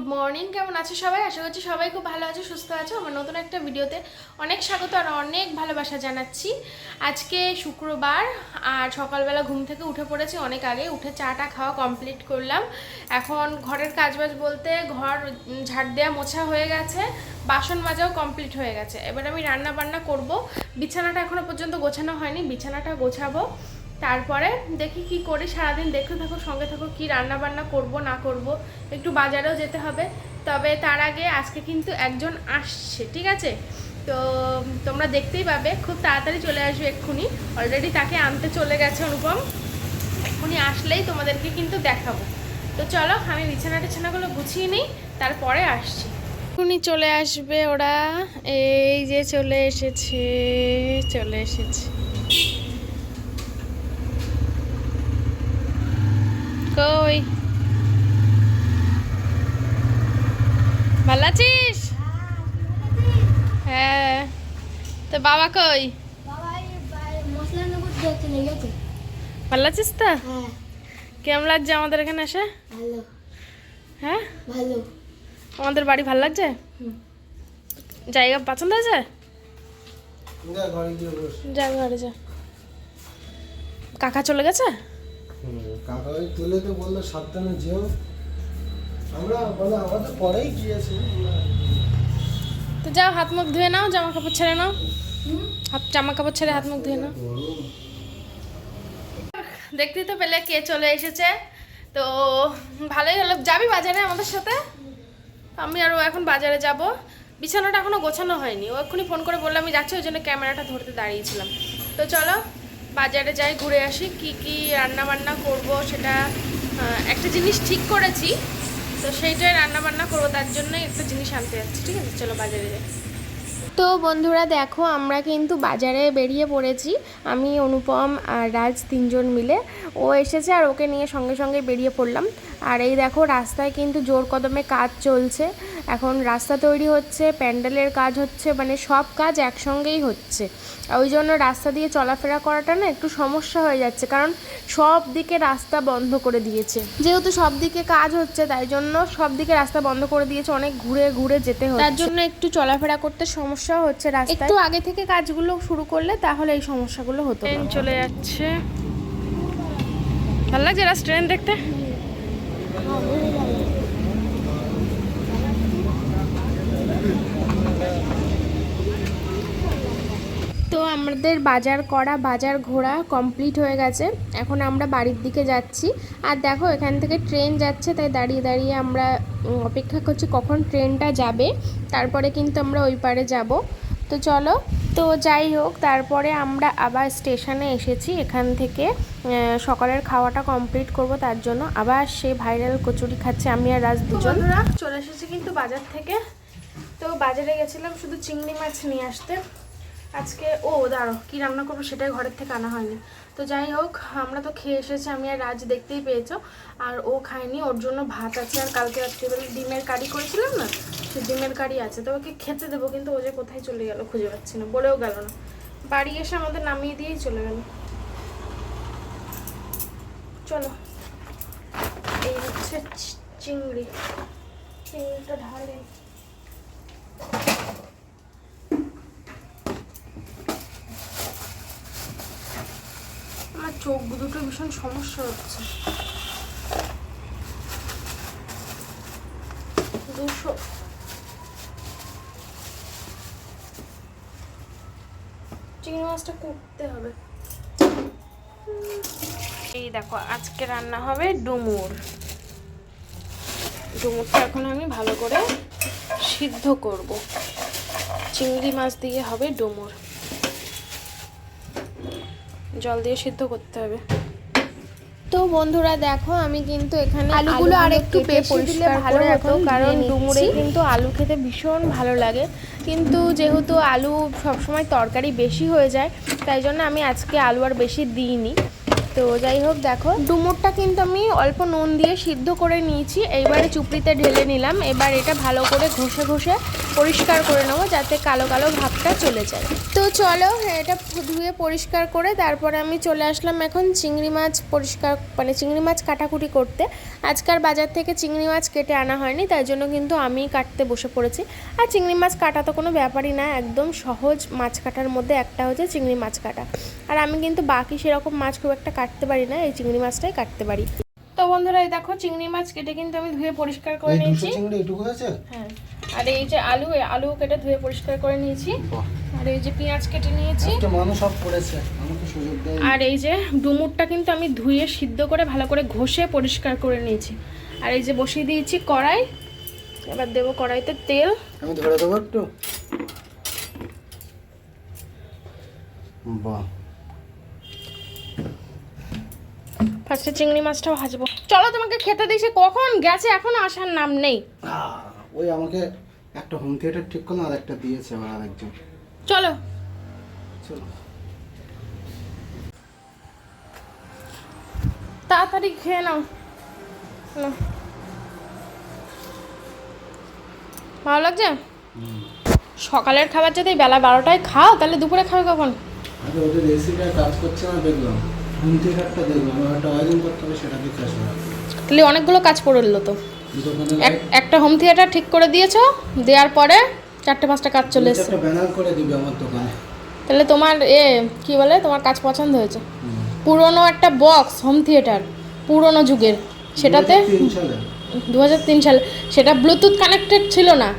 Good morning কেমন আছো সবাই? আশা করছি সবাই খুব ভালো আছো, সুস্থ আছো। আমার নতুন একটা ভিডিওতে অনেক স্বাগত আর অনেক ভালোবাসা জানাচ্ছি। আজকে শুক্রবার আর সকালবেলা ঘুম থেকে উঠে পড়েছি অনেক আগে। উঠে চাটা খাওয়া কমপ্লিট করলাম। এখন ঘরের কাজবাজ বলতে ঘর ঝাড় দেওয়া মোছা হয়ে গেছে, বাসন মাজাও কমপ্লিট হয়ে গেছে। এবার আমি রান্না বান্না করব। বিছানাটা এখনও পর্যন্ত গোছানো হয়নি। বিছানাটা গোছাবো। তারপরে দেখি কি করি, সারাদিন দেখতে থাকো, সঙ্গে থাকো কি রান্না বান্না করব, না করব, একটু বাজারেও যেতে হবে। তবে তার আগে আজকে কিন্তু একজন আসছে, ঠিক আছে? তো তোমরা দেখতেই পাবে, খুব তাড়াতাড়ি চলে আসবে এক্ষুনি। অলরেডি তাকে আনতে চলে গেছে অনুপম। এক্ষুনি আসলেই তোমাদেরকে কিন্তু দেখাবো। তো চলো, আমি বিছানা টিছানাগুলো গুছিয়ে নিই, তারপরে আসছি। এক্ষুনি চলে আসবে ওরা। এই যে চলে এসেছে চলে এসেছে। কই? ভালো আছিস? হ্যাঁ। তো বাবা কই? ভালো আছিস তো? কেমন লাগছে আমাদের এখানে এসে? হ্যাঁ? ভালো আমাদের বাড়ি ভালো লাগছে? জায়গা পছন্দ হয়েছে? যা ঘরে যা। কাকা চলে গেছে? কাকা ওই তুলে তো বলল সাবধানে যেও। আমরা বলে আমাদের পরেই গিয়েছে। তো যাও হাত মুখ ধুয়ে নাও জামা কাপড় ছেড়ে নাও। হাত জামা কাপড় ছেড়ে হাত মুখ ধুয়ে নাও। দেখতেই তো পেলে কে চলে এসেছে। তো ভালোই হলো। যাবি বাজারে আমাদের সাথে? আমি আর ও এখন বাজারে যাব। বিছানাটা এখনও গোছানো হয়নি। ও এক্ষুনি ফোন করে বললাম আমি যাচ্ছি। ওই জন্য ক্যামেরাটা ধরতে দাঁড়িয়েছিলাম। তো চলো। বাজারে যাই, ঘুরে আসি, কি কি রান্না বান্না করব সেটা একটা জিনিস ঠিক করেছি, তো সেইটাই রান্না বান্না করব, তার জন্যই একটা জিনিস আনতে যাচ্ছি, ঠিক আছে? চলো বাজারে যাই। তো বন্ধুরা, দেখো, আমরা কিন্তু বাজারে বেরিয়ে পড়েছি। আমি, অনুপম আর রাজ তিনজন মিলে। ও এসেছে আর ওকে নিয়ে সঙ্গে সঙ্গে বেরিয়ে পড়লাম। আর এই দেখো রাস্তায় কিন্তু জোর কদমে কাজ চলছে। এখন রাস্তা তৈরি হচ্ছে প্যান্ডেলের কাজ হচ্ছে মানে সব কাজ একসঙ্গেই হচ্ছে। ওই জন্য রাস্তা দিয়ে চলাফেরা করাটা না একটু সমস্যা হয়ে যাচ্ছে কারণ সব দিকে রাস্তা বন্ধ করে দিয়েছে। যেহেতু সব দিকে কাজ হচ্ছে তাই জন্য সব দিকে রাস্তা বন্ধ করে দিয়েছে অনেক ঘুরে ঘুরে যেতে হচ্ছে। তার জন্য একটু চলাফেরা করতে সমস্যা হচ্ছে রাস্তায়। একটু আগে থেকে কাজগুলো শুরু করলে তাহলে এই সমস্যাগুলো হতো ট্রেন চলে যাচ্ছে। ভালো লাগছে রাজ ট্রেন দেখতে? তো আমাদের বাজার করা, বাজার ঘোরা কমপ্লিট হয়ে গেছে। এখন আমরা বাড়ির দিকে যাচ্ছি। আর দেখো, এখান থেকে ট্রেন যাচ্ছে, তাই দাঁড়িয়ে দাঁড়িয়ে আমরা অপেক্ষা করছি কখন ট্রেনটা যাবে। তারপরে কিন্তু আমরা ওই পারে যাব। তো চলো। তো যাই হোক তারপরে আমরা আবার স্টেশনে এসেছি। এখান থেকে সকালের খাওয়াটা কমপ্লিট করব তার জন্য আবার সে ভাইরাল কচুরি খাচ্ছে আমি আর রাজ দুজন। চলে এসেছি কিন্তু বাজার থেকে। তো বাজারে গেছিলাম শুধু চিংড়ি মাছ নিয়ে আসতে। আজকে ও দাঁড়ো কী রান্না করব সেটাই ঘরের থেকে আনা হয়নি। তো যাই হোক, আমরা তো খেয়ে এসেছি, আমি আর রাজ দেখতেই পেয়েছ। আর ও খায়নি, ওর জন্য ভাত আছে। আর কালকে রাত্রিবেলা ডিমের কারি করেছিলাম না, সে ডিমের কারি আছে। তো ওকে খেতে দেবো, কিন্তু ও যে কোথায় চলে গেল খুঁজে পাচ্ছি না, বলেও গেল না। বাড়ি এসে আমাদের নামিয়ে দিয়েই চলে গেল। চলো, এই হচ্ছে চিংড়ি। চিংড়িটা ঢালে আমার চোখ দুটো ভীষণ সমস্যা হচ্ছে। দুশো চিংড়ি মাছটা কুটতে হবে। এই দেখো, আজকে রান্না হবে ডুমুর। ডুমুরটা এখন আমি ভালো করে সিদ্ধ করব। চিংড়ি মাছ দিয়ে হবে ডুমুর। জল দিয়ে সিদ্ধ করতে হবে। তো বন্ধুরা দেখো আমি কিন্তু এখানে আলুগুলো আর একটু দিলে ভালো হতো কারণ ডুমুরে কিন্তু আলু খেতে ভীষণ ভালো লাগে। কিন্তু যেহেতু আলু সবসময় তরকারি বেশি হয়ে যায় তাই জন্য আমি আজকে আলু আর বেশি দিইনি। তো যাই হোক, দেখো, ডুমুরটা কিন্তু আমি অল্প নুন দিয়ে সিদ্ধ করে নিয়েছি। এইবারে চুপড়িতে ঢেলে নিলাম। এবার এটা ভালো করে ঘষে ঘষে পরিষ্কার করে নেব, যাতে কালো কালো ভাবটা চলে যায়। তো চলো, এটা ধুয়ে পরিষ্কার করে তারপরে আমি চলে আসলাম এখন চিংড়ি মাছ পরিষ্কার মানে চিংড়ি মাছ কাটাকুটি করতে। আজকাল বাজার থেকে চিংড়ি মাছ কেটে আনা হয়নি, তাই জন্য কিন্তু আমি কাটতে বসে পড়েছি। আর চিংড়ি মাছ কাটা তো কোনো ব্যাপারই না, একদম সহজ মাছ কাটার মধ্যে একটা হচ্ছে চিংড়ি মাছ কাটা। আর আমি কিন্তু বাকি সেরকম মাছ খুব একটা কাটতে পারি না এই চিংড়ি মাছটাই কাটতে পারি। তো বন্ধুরা এই দেখো চিংড়ি মাছ কেটে কিন্তু আমি ধুয়ে পরিষ্কার করে নিয়েছি। হ্যাঁ। আর এই যে আলু এই আলু কেটে ধুয়ে পরিষ্কার করে নিয়েছি। আর এই যে পেঁয়াজ কেটে নিয়েছি। সব আর এই যে ডুমুরটা কিন্তু আমি ধুয়ে সিদ্ধ করে ভালো করে ঘষে পরিষ্কার করে নিয়েছি। আর এই যে বসিয়ে দিয়েছি কড়াই। এবার দেবো কড়াইতে তেল। আমি ধরে দেবো একটু। বাহ। ফার্স্টে চিংড়ি মাছটাও ভাজবো। চলো তোমাকে খেতে দিয়েছি কখন? গেছে এখনও আসার নাম নেই। ওই আমাকে একটা হোম থিয়েটার ঠিক করল আর একটা দিয়েছে আবার আরেকজন। চলো। চলো। তাড়াতাড়ি খেয়ে নাও। ভালো লাগছে? সকালের খাবার যদি বেলা বারোটায় খাও তাহলে দুপুরে খাবে কখন? কাজ করছে না দেখলাম। হোম থিয়েটারটা দেখলাম একটা ওয়ারিং করতে হবে সেটা দেখে আসবে। তাহলে অনেকগুলো কাজ পড়ল তো। এক- একটা হোম থিয়েটার ঠিক করে দিয়েছ দেওয়ার পরে চারটে পাঁচটা কাজ চলে এসছে। একটা ব্যানার করে দিবি আমার দোকানে। তাহলে তোমার এ কি বলে তোমার কাজ পছন্দ হয়েছে। পুরনো একটা বক্স হোম থিয়েটার পুরনো যুগের সেটাতে দু হাজার তিন সালে সেটা ব্লুটুথ কানেক্টেড ছিল না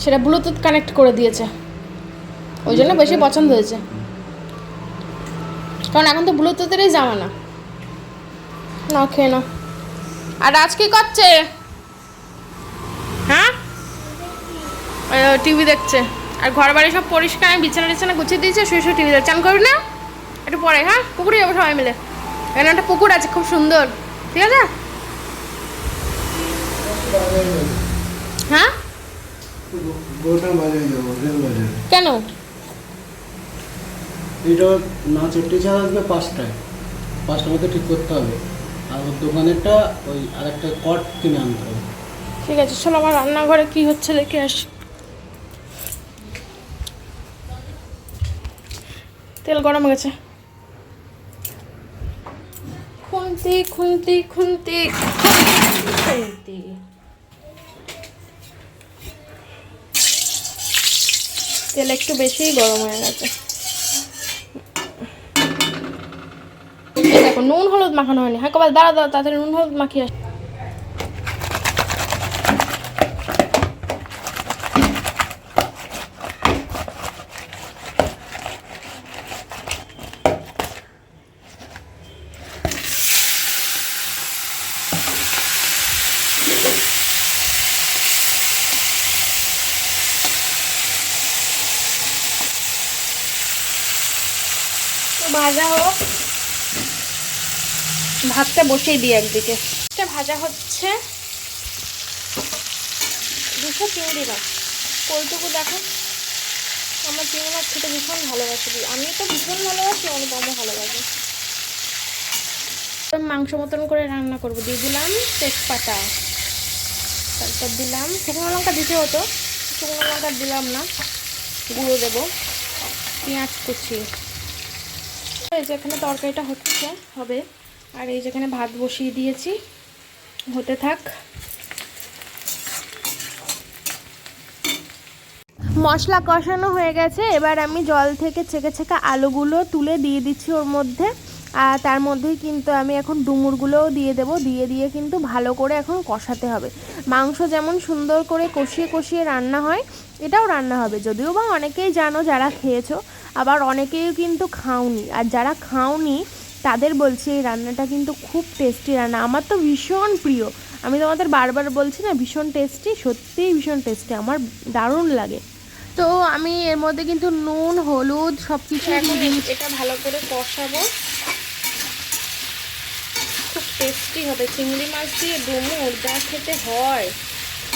সেটা ব্লুটুথ কানেক্ট করে দিয়েছে। ওই জন্য বেশি পছন্দ হয়েছে। কারণ এখন তো ব্লুটুথেরই জামানা। না খেয়ে না আর আজ কি করছে? হ্যাঁ? টিভি দেখছে। আর ঘর বাড়ি সব পরিষ্কার আমি বিছানা টিছানা গুছিয়ে দিয়েছে শুয়ে শুয়ে টিভি দেখছে। চান করবি না? একটু পরে হ্যাঁ? পুকুরে যাব সবাই মিলে। এখানে একটা পুকুর আছে খুব সুন্দর। ঠিক আছে? হ্যাঁ? কেন? এটা না চারটে চার আসবে পাঁচটায়। পাঁচটার মধ্যে ঠিক করতে হবে। আর ওর দোকানেরটা ওই আরেকটা কট কিনে আনতে হবে। ঠিক আছে চলো আমার রান্নাঘরে কি হচ্ছে দেখে আসি। তেল গরম হয়ে গেছে। খুন্তি খুন্তি খুন্তি। খুন্তি। তেল একটু বেশিই গরম হয়ে গেছে। দেখো, নুন, হলুদ মাখানো হয়নি। হ্যাঁ কবার দাঁড়া দাঁড়া, তাড়াতাড়ি নুন, হলুদ মাখিয়ে আসি। ভাজা হোক। ভাতটা বসিয়ে দিই একদিকে। ভাজা হচ্ছে দুশো চিংড়ি মাছ। কলটুকু দেখো। আমার চিংড়ি মাছ খেতে ভীষণ ভালোবাসি আমি তো ভীষণ ভালোবাসি অনুপমও ভালোবাসি। মাংস মতন করে রান্না করব। দিয়ে দিলাম তেজপাতা। তারপর দিলাম শুকনো লঙ্কা দিতে হতো। শুকনো লঙ্কা দিলাম না। গুঁড়ো দেবো। পেঁয়াজ কুচি। এই যে এখানে তরকারিটা হচ্ছে, হবে। আর এই যেখানে ভাত বসিয়ে দিয়েছি। হতে থাক। মশলা কষানো হয়ে গেছে। এবার আমি জল থেকে ছেঁকে ছেঁকে আলুগুলো তুলে দিয়ে দিচ্ছি ওর মধ্যে। আর তার মধ্যেই কিন্তু আমি এখন ডুমুরগুলোও দিয়ে দেবো। দিয়ে দিয়ে কিন্তু ভালো করে এখন কষাতে হবে। মাংস যেমন সুন্দর করে কষিয়ে কষিয়ে রান্না হয়, এটাও রান্না হবে। যদিও বা অনেকেই জানো যারা খেয়েছো, আবার অনেকেই কিন্তু খাওনি। আর যারা খাওনি তাদের বলছি এই রান্নাটা কিন্তু খুব টেস্টি রান্না আমার তো ভীষণ প্রিয়। আমি তোমাদের বারবার বলছি না ভীষণ টেস্টি সত্যিই ভীষণ টেস্টি আমার দারুণ লাগে। তো আমি এর মধ্যে কিন্তু নুন হলুদ সব কিছু এটা ভালো করে কষাবো। খুব টেস্টি হবে। চিংড়ি মাছ দিয়ে ডুমুর যা খেতে হয়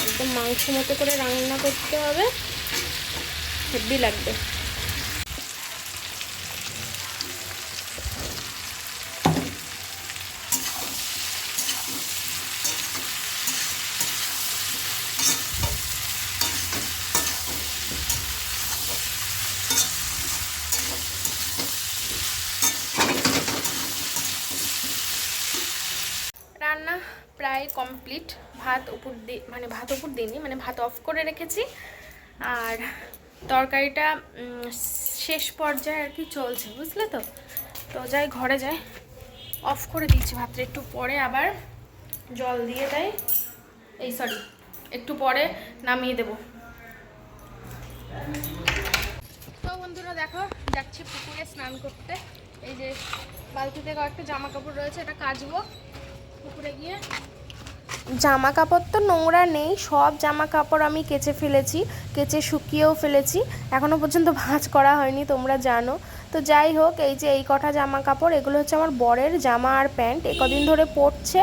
একদম মাংস মতো করে রান্না করতে হবে। হেভি লাগবে। প্রায় কমপ্লিট ভাত উপর মানে ভাত উপর দিইনি মানে ভাত অফ করে রেখেছি। আর তরকারিটা শেষ পর্যায়ে আর কি চলছে, বুঝলে তো? তো যাই, ঘরে যাই। অফ করে দিচ্ছি ভাতটা, একটু পরে আবার জল দিয়ে দেয় এই সরি একটু পরে নামিয়ে দেব। তো বন্ধুরা দেখো, যাচ্ছি পুকুরে স্নান করতে। এই যে বালতিতে কয়েকটা জামা কাপড় রয়েছে, এটা কাচবো। পুকুরে গিয়ে? জামা কাপড় তো নোংরা নেই সব জামা কাপড় আমি কেচে ফেলেছি কেচে শুকিয়েও ফেলেছি এখনও পর্যন্ত ভাঁজ করা হয়নি তোমরা জানো। তো যাই হোক এই যে এই কটা জামা কাপড় এগুলো হচ্ছে আমার বরের জামা আর প্যান্ট এ কদিন ধরে পরছে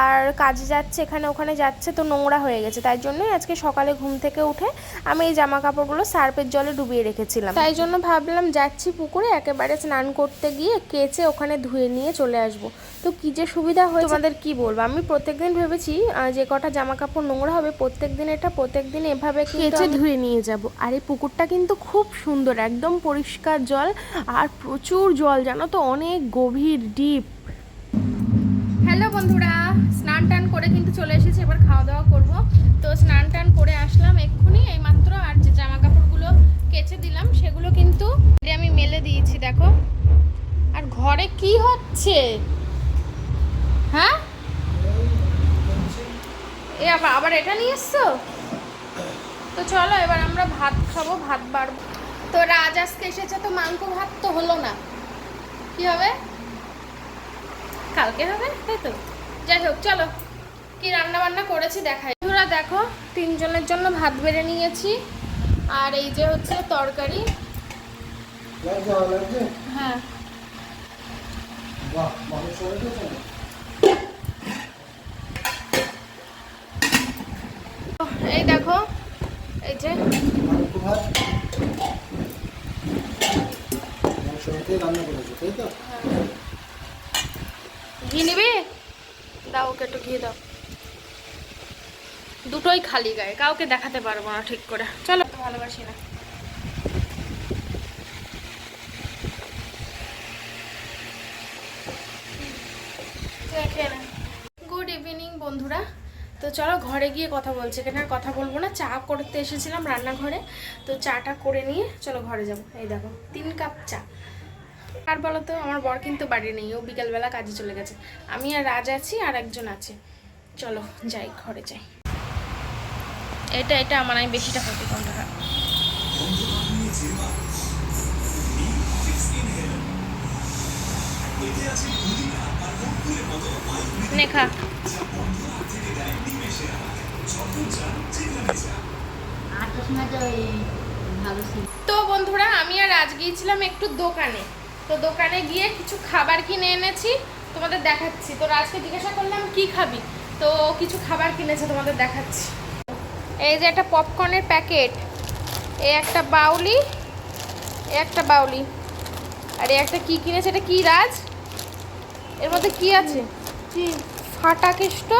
আর কাজে যাচ্ছে এখানে ওখানে যাচ্ছে তো নোংরা হয়ে গেছে। তাই জন্যই আজকে সকালে ঘুম থেকে উঠে আমি এই জামা কাপড়গুলো সার্পের জলে ডুবিয়ে রেখেছিলাম। তাই জন্য ভাবলাম যাচ্ছি পুকুরে একেবারে স্নান করতে গিয়ে কেচে ওখানে ধুয়ে নিয়ে চলে আসব। তো কি যে সুবিধা হয় তোমাদের কি বলব? আমি প্রত্যেকদিন ভেবেছি যে কটা জামা কাপড় নোংরা হবে প্রত্যেক দিন এটা প্রত্যেক দিন এভাবে কেচে ধুয়ে নিয়ে যাব। আর এই পুকুরটা কিন্তু খুব সুন্দর একদম পরিষ্কার জল আর প্রচুর জল জানো তো? অনেক গভীর ডিপ। হ্যালো বন্ধুরা স্নান টান করে কিন্তু চলে এসেছি এবার খাওয়া দাওয়া করব। তো স্নান টান করে আসলাম এক্ষুনি এই মাত্র আর যে জামা কাপড়গুলো কেচে দিলাম সেগুলো কিন্তু আমি মেলে দিয়েছি দেখো। আর ঘরে কি হচ্ছে? হ্যাঁ? এ আবার আবার এটা নিয়ে এসছো? তো চলো এবার আমরা ভাত খাব ভাত বাড়বো। তো রাজ আজকে এসেছে তো মাংস ভাত তো হলো না। কি হবে? কালকে হবে তাই তো? যাই হোক চলো। কি রান্না বান্না করেছি দেখাই। বন্ধুরা দেখো তিনজনের জন্য ভাত বেড়ে নিয়েছি। আর এই যে হচ্ছে তরকারি। হ্যাঁ বাহ মাংস রেখেছো এই দেখো, এই যে। তো ঘি নিবি? দাও, ওকে একটু ঘি দাও। দুটোই খালি গায়ে, কাউকে দেখাতে পারব না ঠিক করে। চলো। ভালোবাসি না গুড ইভিনিং বন্ধুরা তো চলো ঘরে গিয়ে কথা বলছি। এখানে আর কথা বলব না। চা করতে এসেছিলাম রান্নাঘরে। তো চাটা করে নিয়ে চলো ঘরে যাব। এই দেখো, তিন কাপ চা। আর বলো তো, আমার বর কিন্তু বাড়ি নেই। ও বিকালবেলা কাজে চলে গেছে। আমি আর রাজ আছি আর একজন আছে। চলো যাই, ঘরে যাই। এটা এটা আমার, আমি কম টাকা আটটার সময় তো ভাবছি তো বন্ধুরা, আমি আর আজ গিয়েছিলাম একটু দোকানে। তো দোকানে গিয়ে কিছু খাবার কিনে এনেছি, তোমাদের দেখাচ্ছি। তো রাজকে জিজ্ঞাসা করলাম, কি খাবি? তো কিছু খাবার কিনেছে, তোমাদের দেখাচ্ছি। এই যে একটা পপকর্নের প্যাকেট এ একটা বাউলি, এই একটা বাউলি। আর এই একটা কি কিনেছে, এটা কি রাজ? এর মধ্যে কি আছে? কি? ফাটা কেষ্ট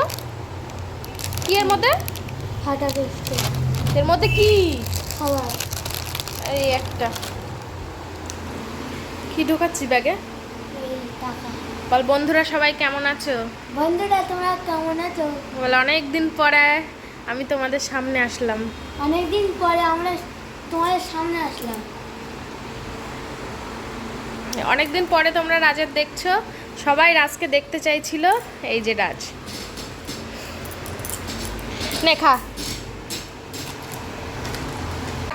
কি এর মধ্যে? হাঁটা করছে এর মধ্যে কি? খাবার। এই একটা। কি ঢোকাচ্ছি ব্যাগে? বল বন্ধুরা সবাই কেমন আছো? বন্ধুরা তোমরা কেমন আছো? বল অনেক দিন পরে আমি তোমাদের সামনে আসলাম। অনেক দিন পরে আমরা তোমাদের সামনে আসলাম। অনেক দিন পরে তোমরা রাজের দেখছ। সবাই রাজকে দেখতে চাইছিল এই যে রাজ। নে খা।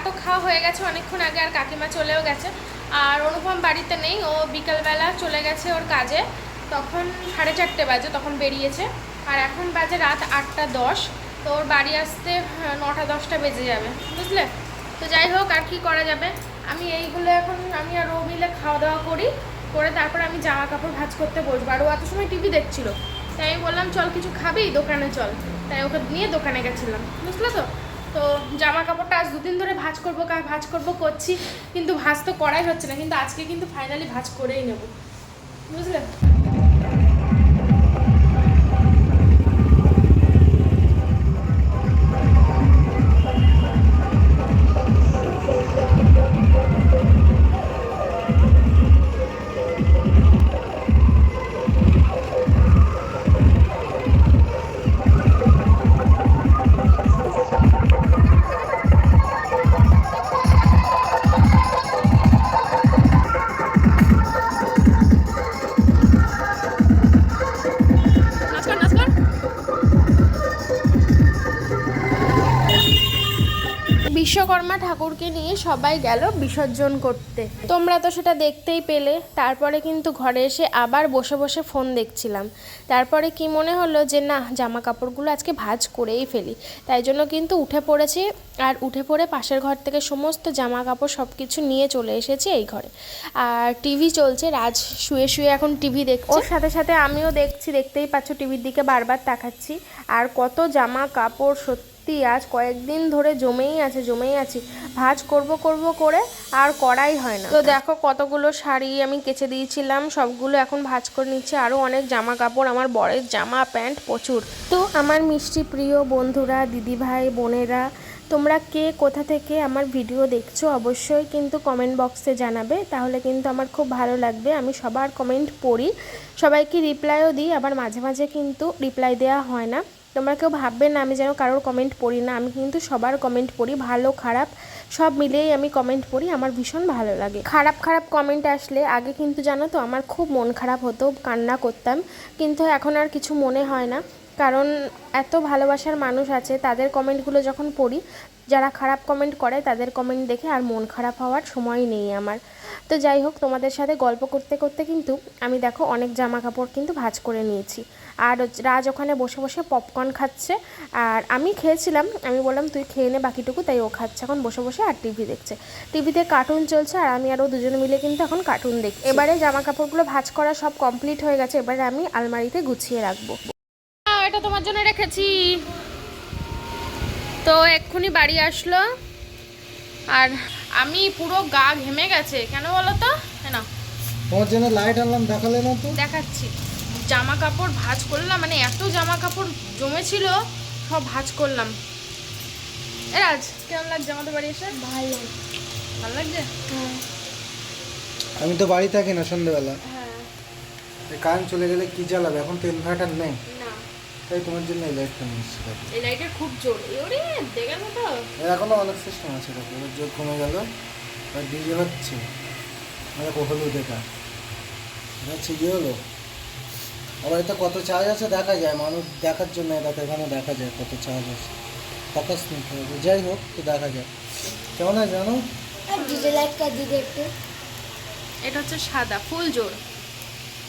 তো খাওয়া হয়ে গেছে অনেকক্ষণ আগে আর কাকিমা চলেও গেছে। আর অনুপম বাড়িতে নেই ও বিকালবেলা চলে গেছে ওর কাজে। তখন সাড়ে চারটে বাজে তখন বেরিয়েছে। আর এখন বাজে রাত আটটা দশ। তো ওর বাড়ি আসতে আহ, নটা দশটা বেজে যাবে বুঝলে? তো যাই হোক আর কি করা যাবে? আমি এইগুলো এখন আমি আর ও মিলে খাওয়া দাওয়া করি। করে তারপর আমি জামা কাপড় ভাজ করতে বসবো। আর ও এত সময় টিভি দেখছিল। তাই আমি বললাম, চল কিছু খাবি, দোকানে চল। তাই ওকে নিয়ে দোকানে গেছিলাম। বুঝলে তো? তো জামা কাপড়টা আজ দুদিন ধরে ভাজ করব, কা ভাজ করব, করছি। কিন্তু ভাজ তো করাই হচ্ছে না। কিন্তু আজকে কিন্তু ফাইনালি ভাজ করেই নেব। বুঝলে? ঠাকুরকে নিয়ে সবাই গেল বিসর্জন করতে। তোমরা তো সেটা দেখতেই পেলে। তারপরে কিন্তু ঘরে এসে আবার বসে বসে ফোন দেখছিলাম। তারপরে কি মনে হলো যে, না জামা কাপড়গুলো আজকে ভাজ করেই ফেলি। তাই জন্য কিন্তু উঠে পড়েছি আর উঠে পড়ে পাশের ঘর থেকে সমস্ত জামা কাপড় সব কিছু নিয়ে চলে এসেছি এই ঘরে। আর টিভি চলছে, রাজ শুয়ে শুয়ে এখন টিভি দেখছে। ওর সাথে সাথে আমিও দেখছি, দেখতেই পাচ্ছ টিভির দিকে বারবার তাকাচ্ছি। আর কত জামা কাপড় সত্যি আজ কয়েকদিন ধরে জমেই আছে, জমেই আছি। ভাঁজ করব করব করে আর করাই হয় না। তো দেখো কতগুলো শাড়ি আমি কেচে দিয়েছিলাম, সবগুলো এখন ভাজ করে নিচ্ছে। আরও অনেক জামা কাপড় আমার বরের জামা, প্যান্ট প্রচুর। তো আমার মিষ্টি প্রিয় বন্ধুরা দিদিভাই বোনেরা, তোমরা কে কোথা থেকে আমার ভিডিও দেখছ অবশ্যই কিন্তু কমেন্ট বক্সে জানাবে। তাহলে কিন্তু আমার খুব ভালো লাগবে। আমি সবার কমেন্ট পড়ি। সবাইকে রিপ্লাইও দিই, আবার মাঝে মাঝে কিন্তু রিপ্লাই দেওয়া হয় না। তোমরা কেউ ভাববে না আমি যেন কারোর কমেন্ট পড়ি না। আমি কিন্তু সবার কমেন্ট পড়ি, ভালো, খারাপ, সব মিলিয়েই আমি কমেন্ট পড়ি, আমার ভীষণ ভালো লাগে। খারাপ খারাপ কমেন্ট আসলে আগে কিন্তু জানো তো আমার খুব মন খারাপ হতো, কান্না করতাম, কিন্তু এখন আর কিছু মনে হয় না। কারণ এত ভালোবাসার মানুষ আছে, তাদের কমেন্টগুলো যখন পড়ি, যারা খারাপ কমেন্ট করে, তাদের কমেন্ট দেখে আর মন খারাপ হওয়ার সময় নেই আমার। তো যাই হোক, তোমাদের সাথে গল্প করতে করতে কিন্তু আমি দেখো অনেক জামা কাপড় কিন্তু ভাজ করে নিয়েছি। আর রাজ ওখানে বসে বসে পপকর্ন খাচ্ছে। আর আমি খেয়েছিলাম আমি বললাম তুই খেয়ে নে বাকিটুকু। তাই ও খাচ্ছে। এখন বসে বসে আর টিভি দেখছে। টিভিতে কার্টুন চলছে আর আমি আরও দুজনে মিলে কিন্তু এখন কার্টুন দেখছি। এবারে জামা কাপড়গুলো ভাজ করা সব কমপ্লিট হয়ে গেছে। এবারে আমি আলমারিতে গুছিয়ে রাখব। এটা তোমার জন্য রেখেছি। তো এক্ষুনি বাড়ি আসলো। আর আমি পুরো গা ঘেমে গেছে। কেন বলো তো? না তোমার জন্য লাইট আনলাম দেখালে না তো? দেখাচ্ছি। জামা কাপড় ভাঁজ করলাম মানে এত জামা কাপড় জমেছিল সব ভাঁজ করলাম। এ রাজ কেমন লাগছে আমাদের বাড়ি এসে? ভালো ভালো লাগছে? হ্যাঁ। আমি তো বাড়ি থাকি না সন্ধ্যেবেলা হ্যাঁ। কারেন্ট চলে গেলে কি জ্বালাবে? এখন তো ইনভার্টার নেই। না। তাই তোমার জন্য এই লাইটটা নিচ্ছি এই লাইটের খুব জোর। ওরে দেখে না তো এর এখনও অনেক সিস্টেম আছে দেখো। এবার জোর কমে গেল। আর ডিজে হচ্ছে দেখো হলুদ এটা। হচ্ছে কি হলো আবার এটা কত চার্জ আছে দেখা যায় মানুষ দেখার জন্য দেখো এখানে দেখা যায় কত চার্জ আছে। ফোকাস নিতে হবে যাই হোক তো দেখা যায় কেমন হয় জানো? ডিজে লাইট একটু। এটা হচ্ছে সাদা ফুল জোর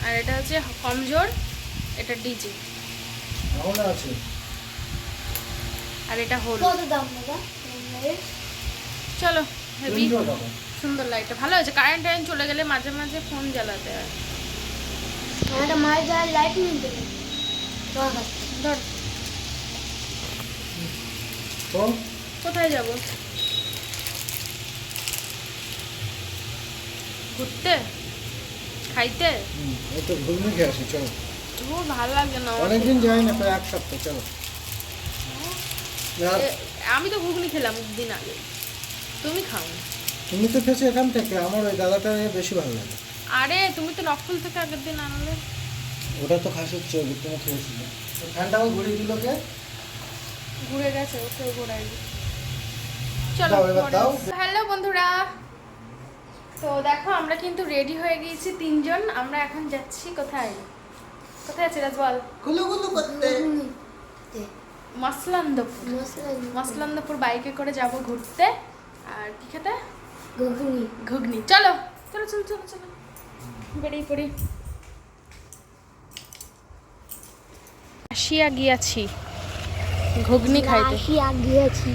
আর এটা হচ্ছে কম জোর এটা ডিজে। কেমন আছে? আর এটা হলুদ। কত দাম দাদা? চলো হেভি। সুন্দর লাইটটা ভালো হয়েছে। কারেন্ট টাইম চলে গেলে মাঝে মাঝে ফোন জ্বালাতে হয়। একটা মায়ের যাওয়ার লাইট তোমার কাছ ধর কোথায় যাব? ঘুরতে? খাইতে? খেয়ে আসি চলো। ও ভালো লাগে না। অনেকদিন যাই না প্রায় এক সপ্তাহ চলো। আমি তো ঘুগনি খেলাম দিন আগে। তুমি খাও। তুমি তো খেয়েছো এখান থেকে আমার ওই দাদাটা বেশি ভালো লাগে। আরে তুমি তো নকল থেকে আগের দিন আনলে। ওটা তো খাসির চর্বি তুমি খেয়েছিল ফ্যানটা আমার ঘুরিয়ে দিল কে? ঘুরে গেছে ওকে ঘোরাই চলো দাও, এবার দাও। হ্যালো বন্ধুরা। তো দেখো আমরা কিন্তু রেডি হয়ে গিয়েছি তিনজন। আমরা এখন যাচ্ছি কোথায়? কোথায় আছে রাজ বল? গুলু গুলু করতে মসলান্দপুর। মসলান্দপুর। বাইকে করে যাব ঘুরতে। আর কি খেতে? ঘুগনি। ঘুগনি। চলো চলো চলো চলো চলো। বেরিয়ে পড়ি। আসিয়া গিয়াছি ঘুগনি খাইতে। আসিয়া গিয়েছি।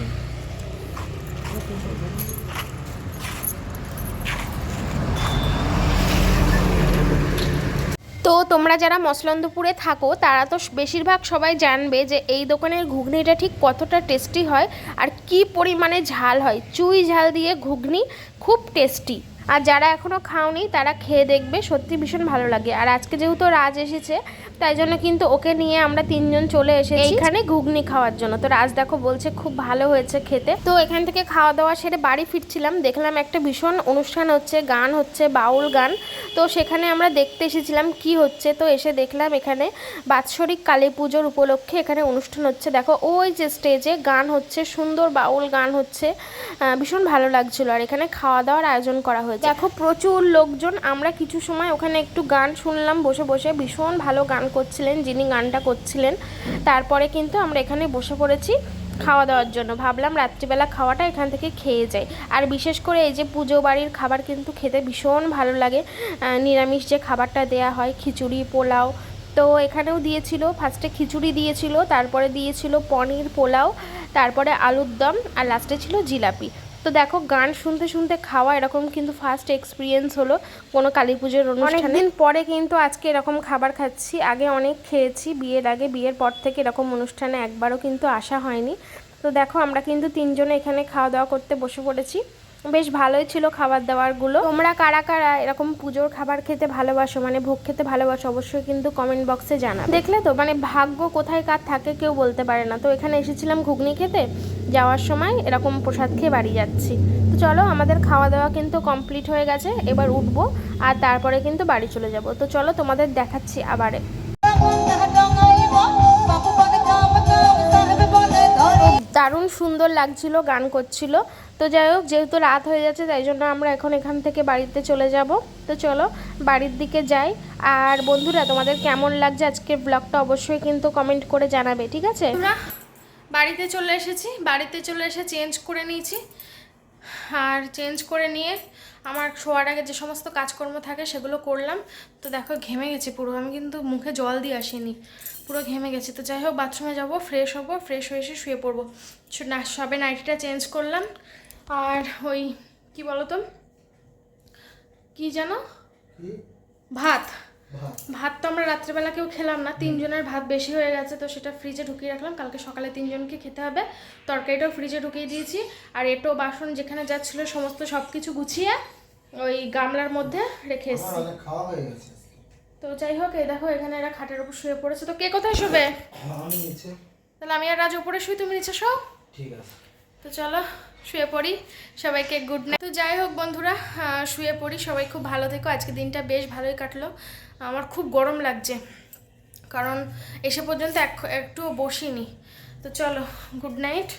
তো তোমরা যারা মসলন্দপুরে থাকো তারা তো বেশিরভাগ সবাই জানবে যে এই দোকানের ঘুগনিটা ঠিক কতটা টেস্টি হয় আর কি পরিমাণে ঝাল হয়। চুই ঝাল দিয়ে ঘুগনি খুব টেস্টি আর যারা এখনও খাওনি, তারা খেয়ে দেখবে, সত্যি ভীষণ ভালো লাগে। আর আজকে যেহেতু রাজ এসেছে তাই জন্য কিন্তু ওকে নিয়ে আমরা তিনজন চলে এসেছি। এইখানে ঘুগনি খাওয়ার জন্য। তো রাজ দেখো বলছে, খুব ভালো হয়েছে খেতে। তো এখান থেকে খাওয়া দাওয়া সেরে বাড়ি ফিরছিলাম। দেখলাম একটা ভীষণ অনুষ্ঠান হচ্ছে, গান হচ্ছে, বাউল গান। তো সেখানে আমরা দেখতে এসেছিলাম কি হচ্ছে। তো এসে দেখলাম এখানে বাৎসরিক কালী পুজোর উপলক্ষে এখানে অনুষ্ঠান হচ্ছে। দেখো, ওই যে স্টেজে গান হচ্ছে, সুন্দর বাউল গান হচ্ছে। ভীষণ ভালো লাগছিল। আর এখানে খাওয়া দাওয়ার আয়োজন করা হয়েছে। দেখো, প্রচুর লোকজন। আমরা কিছু সময় ওখানে একটু গান শুনলাম, বসে বসে ভীষণ ভালো গান করছিলেন, যিনি গানটা করছিলেন। তারপরে কিন্তু আমরা এখানে বসে পড়েছি খাওয়া দাওয়ার জন্য। ভাবলাম রাত্রিবেলা খাওয়াটা এখান থেকে খেয়ে যাই। আর বিশেষ করে এই যে পুজো বাড়ির খাবার কিন্তু খেতে ভীষণ ভালো লাগে। নিরামিষ যে খাবারটা দেয়া হয়, খিচুড়ি, পোলাও, তো এখানেও দিয়েছিল ফার্স্টে খিচুড়ি দিয়েছিল, তারপরে দিয়েছিল পনির পোলাও, তারপরে আলুর দম, আর লাস্টে ছিল জিলাপি। তো দেখো, গান শুনতে শুনতে খাওয়া এরকম কিন্তু ফার্স্ট এক্সপিরিয়েন্স হলো কোনো কালী পুজোর অনুষ্ঠানে। দিন পরে কিন্তু আজকে এরকম খাবার খাচ্ছি। আগে অনেক খেয়েছি, বিয়ের আগে, বিয়ের পর থেকে এরকম অনুষ্ঠানে একবারও কিন্তু আসা হয়নি। তো দেখো, আমরা কিন্তু তিনজনে এখানে খাওয়া দাওয়া করতে বসে পড়েছি। বেশ ভালোই ছিল খাবার দাবারগুলো। তোমরা কারা কারা এরকম পুজোর খাবার খেতে ভালোবাসো মানে ভোগ খেতে ভালোবাসো, অবশ্যই কিন্তু কমেন্ট বক্সে জানা দেখলে তো মানে ভাগ্য কোথায় কার থাকে কেউ বলতে পারে না। তো এখানে এসেছিলাম ঘুগনি খেতে, যাওয়ার সময় এরকম প্রসাদ খেয়ে বাড়ি যাচ্ছি। তো চলো, আমাদের খাওয়া দাওয়া কিন্তু কমপ্লিট হয়ে গেছে, এবার উঠবো আর তারপরে কিন্তু বাড়ি চলে যাব। তো চলো, তোমাদের দেখাচ্ছি আবারে। দারুণ সুন্দর লাগছিল, গান করছিল। তো যাই হোক, যেহেতু রাত হয়ে যাচ্ছে, তাই জন্য আমরা এখন এখান থেকে বাড়িতে চলে যাব। তো চলো, বাড়ির দিকে যাই। আর বন্ধুরা, তোমাদের কেমন লাগছে আজকের ব্লগটা অবশ্যই কিন্তু কমেন্ট করে জানাবে, ঠিক আছে? বাড়িতে চলে এসেছি। বাড়িতে চলে এসে চেঞ্জ করে নিয়েছি। আর চেঞ্জ করে নিয়ে আমার শোয়ার আগে যে সমস্ত কাজকর্ম থাকে, সেগুলো করলাম। তো দেখো, ঘেমে গেছি পুরো। আমি কিন্তু মুখে জল দিয়ে আসিনি। পুরো ঘেমে গেছি। তো যাই হোক বাথরুমে যাব ফ্রেশ হব ফ্রেশ হয়ে এসে শুয়ে পড়ব। না সবে নাইটিটা চেঞ্জ করলাম। আর ওই কি বলো তো কি যেন? ভাত। ভাত। তো আমরা রাত্রেবেলা কেউ খেলাম না তিনজনের ভাত বেশি হয়ে গেছে তো সেটা ফ্রিজে ঢুকিয়ে রাখলাম। কালকে সকালে তিনজনকে খেতে হবে। তরকারিটাও ফ্রিজে ঢুকিয়ে দিয়েছি। আর এটো বাসন যেখানে যাচ্ছিল সমস্ত সব কিছু গুছিয়ে ওই গামলার মধ্যে রেখে এসেছি। খাওয়া হয়ে গেছে। তো যাই হোক এই দেখো এখানে এরা খাটের উপর শুয়ে পড়েছে। তো কে কোথায় শোবে? আমি নিচে। তাহলে আমি আর রাজ উপরে শুই তুমি নিচে শো। ঠিক আছে। তো চলো শুয়ে পড়ি। সবাইকে গুড নাইট তো যাই হোক বন্ধুরা শুয়ে পড়ি। সবাই খুব ভালো থেকো। আজকে দিনটা বেশ ভালোই কাটলো। আমার খুব গরম লাগছে। কারণ এসে পর্যন্ত এক- একটুও বসিনি। তো চলো গুড নাইট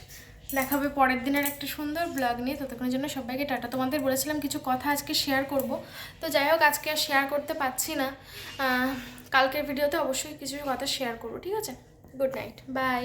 দেখাবে পরের দিনের একটা সুন্দর ব্লগ নিয়ে। ততক্ষণের জন্য সবাইকে টাটা। তোমাদের বলেছিলাম কিছু কথা আজকে শেয়ার করব। তো যাই হোক, আজকে আর শেয়ার করতে পারছি না। কালকের ভিডিওতে অবশ্যই কিছু কথা শেয়ার করব, ঠিক আছে? Good night bye